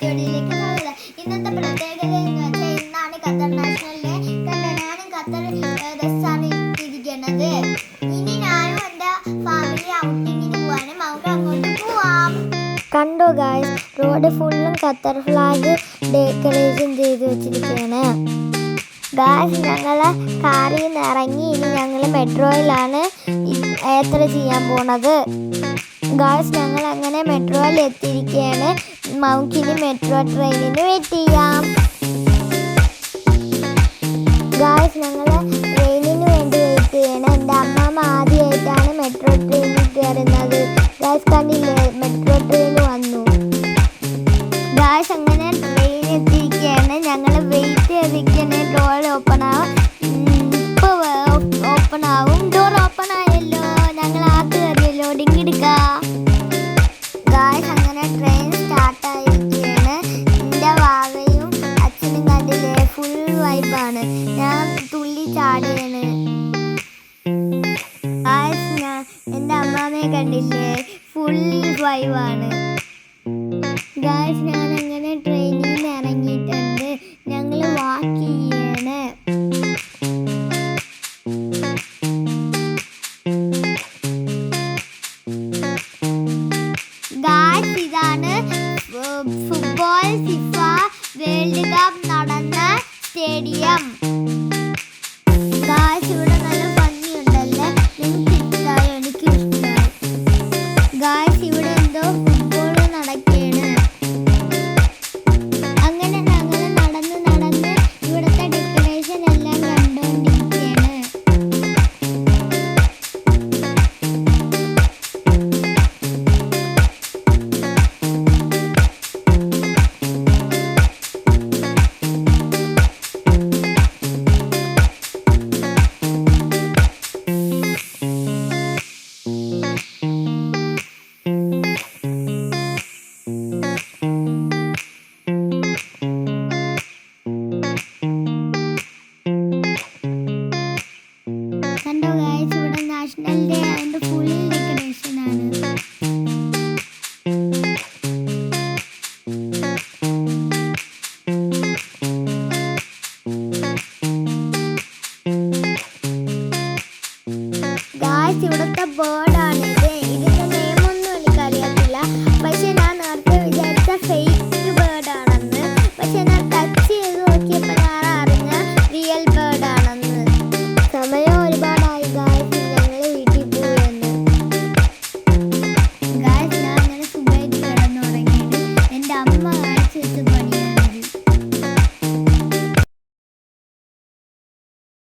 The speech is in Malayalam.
പത്തിയോടിയിലേക്ക് സ്വാഗതം ഇന്നത്തെ പ്രത്യേകത എന്ന് വെച്ചാൽ ഇന്നാണ് ഖത്തർ നാഷണൽ ഡേ. ഞാനും ഖത്തർ ഡ്രസ്സാണ് ഇട്ടിരിക്കുന്നത് ഇനി ഞാനും എന്റെ ഫാമിലി ഔട്ടിങ്ങിന് പോകാനും നമുക്ക് അങ്ങോട്ട് പോവാം. കണ്ടോ ഗായ്സ് റോഡ് ഫുള്ളും ഖത്തർ ഫ്ലാഗ് ഡെക്കറേഷൻ ചെയ്ത് വെച്ചിരിക്കുകയാണ് ഗായ്സ് ഞങ്ങൾ കാറിൽ നിന്ന് ഇറങ്ങി ഇനി ഞങ്ങൾ മെട്രോയിലാണ് യാത്ര ചെയ്യാൻ പോണത്. ഗായ്സ് ഞങ്ങൾ അങ്ങനെ മെട്രോയിൽ എത്തിയിരിക്കുകയാണ്. നമുക്കിനി മെട്രോ ട്രെയിനിന് വെയിറ്റ് ചെയ്യാം ഗായ്സ് ഞങ്ങൾ ട്രെയിനിന് വേണ്ടി വെയിറ്റ് ചെയ്യണം. എന്റെ അമ്മമ്മ ആദ്യമായിട്ടാണ് മെട്രോ ട്രെയിനിൽ കയറുന്നത്. ഗായ്സ് കണ്ടില്ലേ? വൈബാണ് ഞാൻ തുള്ളി ഗായ്സ് ഞാൻ എന്റെ അമ്മാമ്മയെ കണ്ടില്ലേ? ഫുൾ വൈബാണ് ഗായ്സ് ഞാൻ അങ്ങനെ ട്രെയിനിൽ നിന്ന് ഇറങ്ങിയിട്ടുണ്ട്. ഞങ്ങൾ വാക്ക് ചെയ്യാണ്. ഇതാണ് ഫുട്ബോൾ ഫിഫ വേൾഡ് കപ്പ് നടന്ന stadium. ഗായ്സ് ഇവിടുത്തെ ബേർഡാണ്